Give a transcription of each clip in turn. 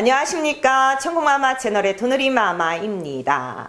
안녕하십니까. 천국마마 채널의 도누리 마마입니다.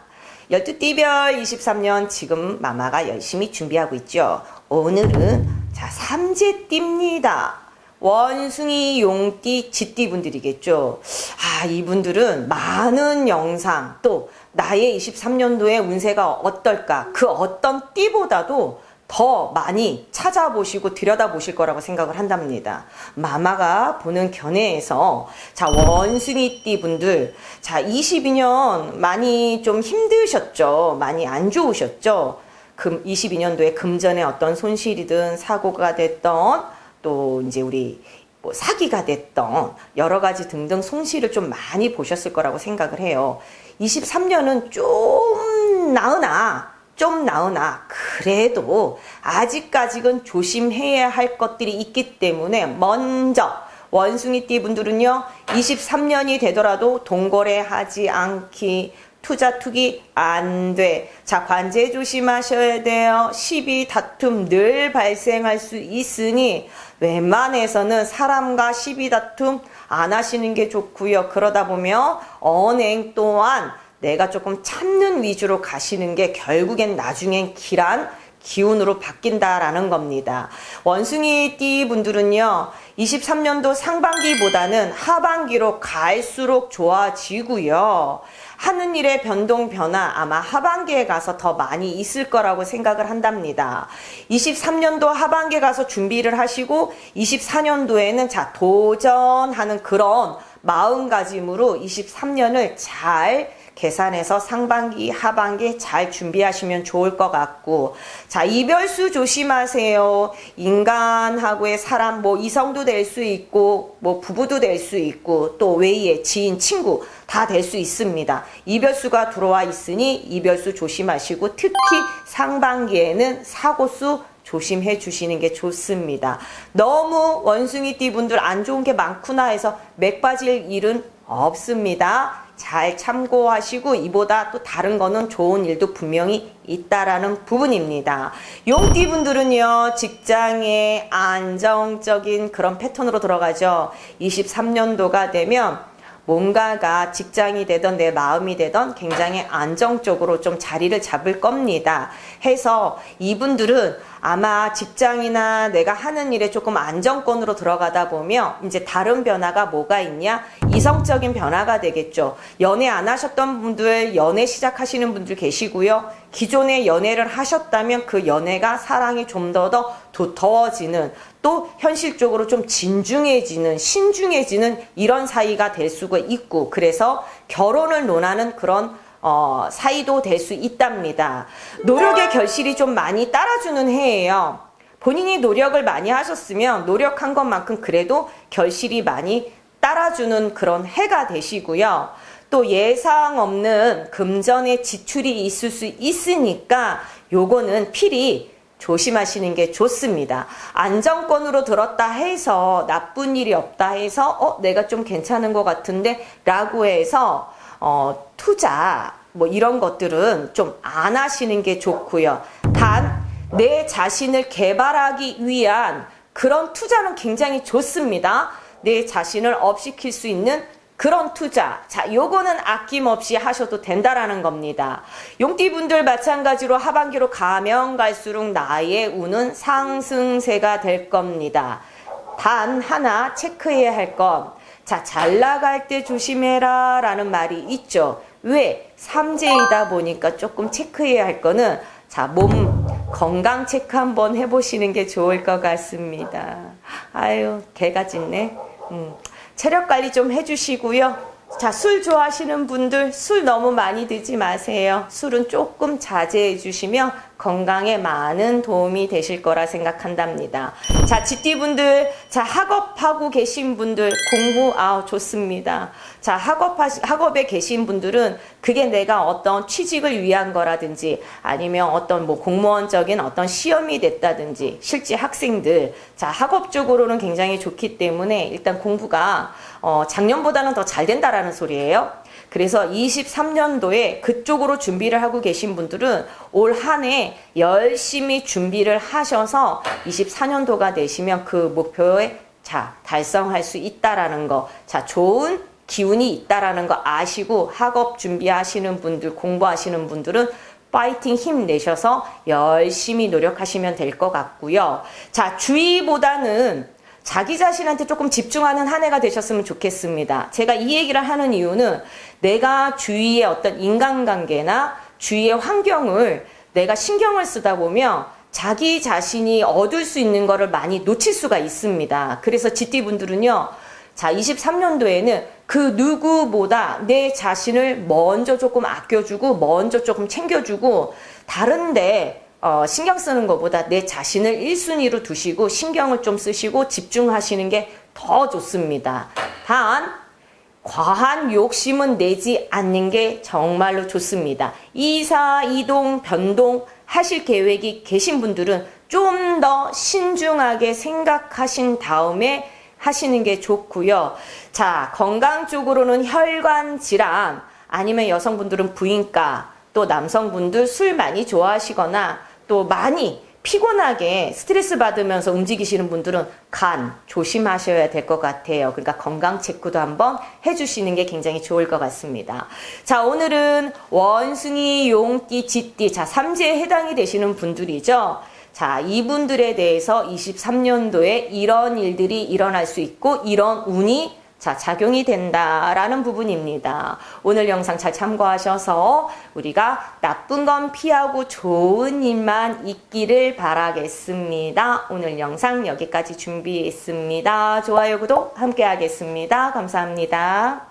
12띠별 23년 지금 마마가 열심히 준비하고 있죠. 오늘은 자, 삼재띠입니다. 원숭이, 용띠, 쥐띠 분들이겠죠. 아, 이분들은 많은 영상, 또 나의 23년도의 운세가 어떨까, 그 어떤 띠보다도 더 많이 찾아보시고 들여다보실 거라고 생각을 한답니다. 마마가 보는 견해에서 자 원숭이띠 분들 자 22년 많이 좀 힘드셨죠. 많이 안 좋으셨죠. 금 22년도에 금전에 어떤 손실이든 사고가 됐던 또 이제 우리 뭐 사기가 됐던 여러 가지 등등 손실을 좀 많이 보셨을 거라고 생각을 해요. 23년은 좀 나으나 좀 나으나 그래도 아직까지는 조심해야 할 것들이 있기 때문에 먼저 원숭이띠 분들은요 23년이 되더라도 동거래 하지 않기 투자 투기 안 돼. 자, 관제 조심하셔야 돼요. 시비 다툼 늘 발생할 수 있으니 웬만해서는 사람과 시비 다툼 안 하시는 게 좋고요. 그러다 보면 언행 또한 내가 조금 참는 위주로 가시는 게 결국엔 나중엔 길한 기운으로 바뀐다라는 겁니다. 원숭이 띠 분들은요, 23년도 상반기보다는 하반기로 갈수록 좋아지고요. 하는 일의 변동 변화 아마 하반기에 가서 더 많이 있을 거라고 생각을 한답니다. 23년도 하반기에 가서 준비를 하시고 24년도에는 자 도전하는 그런 마음가짐으로 23년을 잘 계산해서 상반기, 하반기 잘 준비하시면 좋을 것 같고, 자, 이별수 조심하세요. 인간하고의 사람, 뭐, 이성도 될 수 있고, 뭐, 부부도 될 수 있고, 또 외에 지인, 친구 다 될 수 있습니다. 이별수가 들어와 있으니 이별수 조심하시고, 특히 상반기에는 사고수 조심해 주시는 게 좋습니다. 너무 원숭이띠 분들 안 좋은 게 많구나 해서 맥 빠질 일은 없습니다. 잘 참고하시고 이보다 또 다른 거는 좋은 일도 분명히 있다라는 부분입니다. 용띠 분들은요, 직장에 안정적인 그런 패턴으로 들어가죠. 23년도가 되면 뭔가가 직장이 되던 내 마음이 되던 굉장히 안정적으로 좀 자리를 잡을 겁니다. 해서 이분들은 아마 직장이나 내가 하는 일에 조금 안정권으로 들어가다 보면 이제 다른 변화가 뭐가 있냐? 이성적인 변화가 되겠죠. 연애 안 하셨던 분들, 연애 시작하시는 분들 계시고요. 기존에 연애를 하셨다면 그 연애가 사랑이 좀 더 더 두터워지는 또 현실적으로 좀 진중해지는 신중해지는 이런 사이가 될 수가 있고 그래서 결혼을 논하는 그런 어, 사이도 될 수 있답니다. 노력의 결실이 좀 많이 따라주는 해예요. 본인이 노력을 많이 하셨으면 노력한 것만큼 그래도 결실이 많이 따라주는 그런 해가 되시고요. 또 예상 없는 금전의 지출이 있을 수 있으니까 요거는 필히 조심하시는 게 좋습니다. 안정권으로 들었다 해서 나쁜 일이 없다 해서 어 내가 좀 괜찮은 것 같은데 라고 해서 어 투자 뭐 이런 것들은 좀 안 하시는 게 좋고요. 단 내 자신을 개발하기 위한 그런 투자는 굉장히 좋습니다. 내 자신을 업시킬 수 있는 그런 투자. 자, 요거는 아낌없이 하셔도 된다라는 겁니다. 용띠분들 마찬가지로 하반기로 가면 갈수록 나의 운은 상승세가 될 겁니다. 단 하나 체크해야 할 건, 자, 잘 나갈 때 조심해라 라는 말이 있죠. 왜? 삼재이다 보니까 조금 체크해야 할 거는, 자, 몸 건강 체크 한번 해보시는 게 좋을 것 같습니다. 아유, 개가 짖네. 음. 체력 관리 좀 해주시고요. 자, 술 좋아하시는 분들 술 너무 많이 드지 마세요. 술은 조금 자제해 주시면 건강에 많은 도움이 되실 거라 생각한답니다. 자, 지띠분들, 자, 학업하고 계신 분들, 공부, 아 좋습니다. 자, 학업하, 학업에 계신 분들은 그게 내가 어떤 취직을 위한 거라든지 아니면 어떤 뭐 공무원적인 어떤 시험이 됐다든지 실제 학생들, 자, 학업 적으로는 굉장히 좋기 때문에 일단 공부가 어, 작년보다는 더 잘 된다라는 소리예요. 그래서 23년도에 그쪽으로 준비를 하고 계신 분들은 올 한 해 열심히 준비를 하셔서 24년도가 되시면 그 목표에 자, 달성할 수 있다라는 거. 자, 좋은 기운이 있다라는 거 아시고 학업 준비하시는 분들, 공부하시는 분들은 파이팅 힘내셔서 열심히 노력하시면 될 것 같고요. 자, 주의보다는 자기 자신한테 조금 집중하는 한 해가 되셨으면 좋겠습니다. 제가 이 얘기를 하는 이유는 내가 주위의 어떤 인간관계나 주위의 환경을 내가 신경을 쓰다 보면 자기 자신이 얻을 수 있는 거를 많이 놓칠 수가 있습니다. 그래서 GT분들은요, 자, 23년도에는 그 누구보다 내 자신을 먼저 조금 아껴주고, 먼저 조금 챙겨주고, 다른데, 어, 신경 쓰는 것보다 내 자신을 1순위로 두시고, 신경을 좀 쓰시고, 집중하시는 게 더 좋습니다. 단, 과한 욕심은 내지 않는 게 정말로 좋습니다. 이사, 이동, 변동 하실 계획이 계신 분들은 좀 더 신중하게 생각하신 다음에 하시는 게 좋고요. 자, 건강 쪽으로는 혈관 질환, 아니면 여성분들은 부인과, 또 남성분들 술 많이 좋아하시거나, 또 많이 피곤하게 스트레스 받으면서 움직이시는 분들은 간 조심하셔야 될 것 같아요. 그러니까 건강 체크도 한번 해주시는 게 굉장히 좋을 것 같습니다. 자, 오늘은 원숭이, 용띠, 쥐띠, 자, 삼재에 해당이 되시는 분들이죠. 자, 이분들에 대해서 23년도에 이런 일들이 일어날 수 있고, 이런 운이 자, 작용이 된다라는 부분입니다. 오늘 영상 잘 참고하셔서 우리가 나쁜 건 피하고 좋은 일만 있기를 바라겠습니다. 오늘 영상 여기까지 준비했습니다. 좋아요, 구독 함께 하겠습니다. 감사합니다.